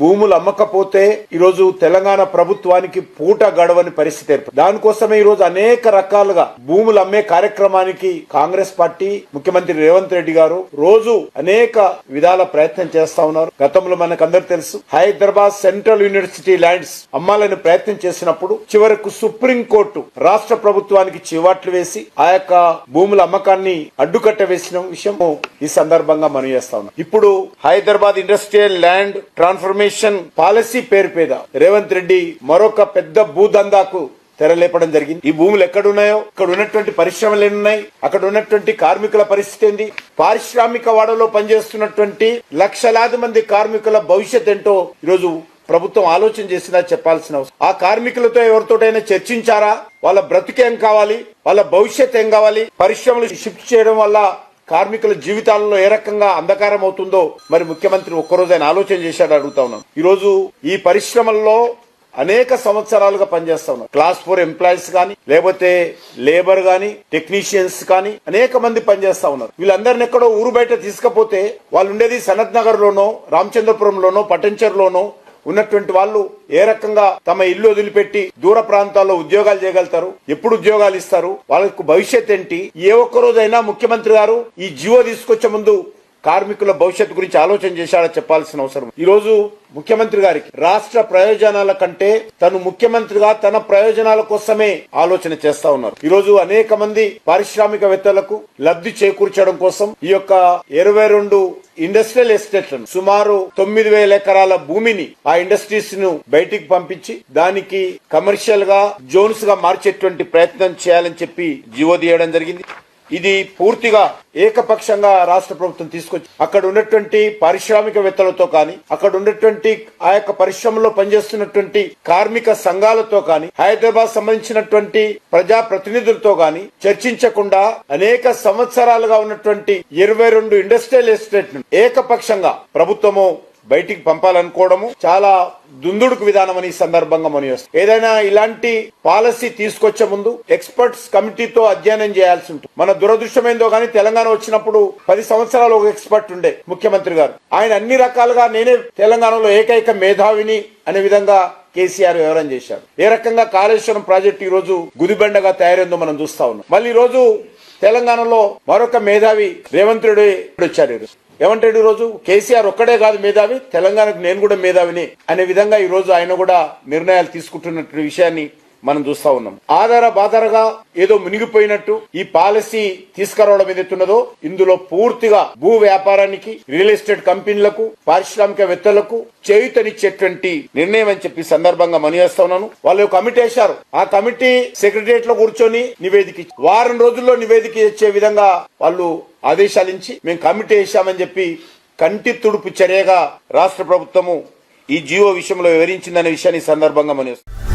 భూములు అమ్మకపోతే ఈరోజు తెలంగాణ ప్రభుత్వానికి పూట గడవని పరిస్థితి ఏర్పడింది దానికోసమే ఈరోజు అనేక రకాలుగా భూములు అమ్మే కార్యక్రమానికి కాంగ్రెస్ పార్టీ ముఖ్యమంత్రి రేవంత్ రెడ్డి గారు రోజు అనేక విధాల ప్రయత్నం చేస్తా ఉన్నారు. గతంలో మనకు అందరు తెలుసు హైదరాబాద్ సెంట్రల్ యూనివర్సిటీ ల్యాండ్స్ అమ్మాలని ప్రయత్నం చేసినప్పుడు చివరకు సుప్రీం కోర్టు రాష్ట్ర ప్రభుత్వానికి చివాట్లు వేసి ఆ యొక్క భూముల అమ్మకాన్ని అడ్డుకట్ట వేసిన విషయం ఈ సందర్భంగా మనం చేస్తా ఉన్నాం. ఇప్పుడు Hyderabad industrial land transformation policy పేరు మీద రేవంత్ రెడ్డి మరొక పెద్ద భూదందాకు తెరలేపడం జరిగింది. ఈ భూములు ఎక్కడున్నాయో ఇక్కడ ఉన్నటువంటి పరిశ్రమలు ఎన్నున్నాయి అక్కడ ఉన్నటువంటి కార్మికుల పరిస్థితి ఏంది పారిశ్రామిక వాడలో పనిచేస్తున్నటువంటి లక్షలాది మంది కార్మికుల భవిష్యత్ ఏంటో ఈరోజు ప్రభుత్వం ఆలోచన చేసినా చెప్పాల్సిన అవసరం. ఆ కార్మికులతో ఎవరితోటైనా చర్చించారా? వాళ్ళ బ్రతుకేం కావాలి? వాళ్ళ భవిష్యత్ ఏం కావాలి? పరిశ్రమలు షిఫ్ట్ చేయడం వల్ల కార్మికుల జీవితాలలో ఏ రకంగా అంధకారం అవుతుందో మరి ముఖ్యమంత్రి ఒక్కరోజు ఆయన ఆలోచన చేశాడు అడుగుతా ఉన్నాం. ఈ ఈ పరిశ్రమల్లో అనేక సంవత్సరాలుగా పనిచేస్తా ఉన్నారు క్లాస్ ఫోర్ ఎంప్లాయీస్ కానీ లేకపోతే లేబర్ కానీ టెక్నీషియన్స్ కానీ అనేక మంది పనిచేస్తా ఉన్నారు. వీళ్ళందరిని ఎక్కడో ఊరు బయట తీసుకపోతే వాళ్ళు ఉండేది సనత్ నగర్ లోనో రామచంద్రపురంలోనో పటంచర్లోనో ఉన్నటువంటి వాళ్ళు ఏ రకంగా తమ ఇల్లు వదిలిపెట్టి దూర ప్రాంతాల్లో ఉద్యోగాలు చేయగలుగుతారు? ఎప్పుడు ఉద్యోగాలు ఇస్తారు? వాళ్ళకు భవిష్యత్ ఏంటి? ఏ ఒక్క రోజైనా ముఖ్యమంత్రి గారు ఈ జియో తీసుకొచ్చే ముందు కార్మికుల భవిష్యత్తు గురించి ఆలోచన చేశాడో చెప్పాల్సిన అవసరం ఈ రోజు ముఖ్యమంత్రి గారికి రాష్ట్ర ప్రయోజనాల కంటే తను ముఖ్యమంత్రిగా తన ప్రయోజనాల కోసమే ఆలోచన చేస్తా ఉన్నారు. ఈ రోజు అనేక మంది పారిశ్రామికవేత్తలకు లబ్ధి చేకూర్చడం కోసం ఈ యొక్క ఇరవై రెండు ఇండస్ట్రియల్ ఎస్టేట్లను సుమారు తొమ్మిది వేల ఎకరాల భూమిని ఆ ఇండస్ట్రీస్ను బయటికి పంపించి దానికి కమర్షియల్గా జోన్స్గా మార్చేటువంటి ప్రయత్నం చేయాలని చెప్పి జీవో తీయడం జరిగింది. ఇది పూర్తిగా ఏకపక్షంగా రాష్ట్ర ప్రభుత్వం తీసుకొచ్చి అక్కడ ఉన్నటువంటి పారిశ్రామికవేత్తలతో కానీ అక్కడ ఉన్నటువంటి ఆ యొక్క పరిశ్రమలో పనిచేస్తున్నటువంటి కార్మిక సంఘాలతో కానీ హైదరాబాద్ సంబంధించినటువంటి ప్రజా ప్రతినిధులతో కానీ చర్చించకుండా అనేక సంవత్సరాలుగా ఉన్నటువంటి ఇరవై రెండు ఇండస్ట్రియల్ ఎస్టేట్ ఏకపక్షంగా ప్రభుత్వము బయటికి పంపాలనుకోవడము చాలా దుందుడుకు విధానం అని సందర్భంగా మనం ఏదైనా ఇలాంటి పాలసీ తీసుకొచ్చే ముందు ఎక్స్పర్ట్స్ కమిటీతో అధ్యయనం చేయాల్సి ఉంటుంది. మన దురదృష్టమైందో కానీ తెలంగాణ వచ్చినప్పుడు పది సంవత్సరాలు ఒక ఎక్స్పర్ట్ ఉండే ముఖ్యమంత్రి గారు. ఆయన అన్ని రకాలుగా నేనే తెలంగాణలో ఏకైక మేధావిని అనే విధంగా కేసీఆర్ వివరం చేశారు. ఏ రకంగా కాళేశ్వరం ప్రాజెక్టు ఈ రోజు గుదిబండగా తయారైందో మనం చూస్తా ఉన్నాం. మళ్ళీ ఈ రోజు తెలంగాణలో మరొక మేధావి రేవంత్ రెడ్డి వచ్చారు ఈరోజు ఏమంటాడు ఈరోజు రోజు? కేసీఆర్ ఒక్కడే కాదు మేధావి తెలంగాణకు నేను కూడా మేధావిని అనే విధంగా ఈరోజు ఆయన కూడా నిర్ణయాలు తీసుకుంటున్నటువంటి విషయాన్ని మనం చూస్తా ఉన్నాం. ఆధార బాధారగా ఏదో మునిగిపోయినట్టు ఈ పాలసీ తీసుకురావడం ఏదైతున్నదో ఇందులో పూర్తిగా భూ వ్యాపారానికి రియల్ ఎస్టేట్ కంపెనీలకు పారిశ్రామికవేత్తలకు చేయుతనిచ్చేటువంటి నిర్ణయం అని చెప్పి సందర్భంగా మనియేస్తా ఉన్నాను. వాళ్ళు కమిటీ వేశారు. ఆ కమిటీ సెక్రటరియట్లో కూర్చొని నివేదిక వారం రోజుల్లో నివేదిక ఇచ్చే విధంగా వాళ్ళు ఆదేశాలించి మేము కమిటీ వేశామని చెప్పి కంటి తుడుపు చర్యగా రాష్ట్ర ప్రభుత్వము ఈ జీవో విషయంలో వివరించిందనే విషయాన్ని సందర్భంగా మనం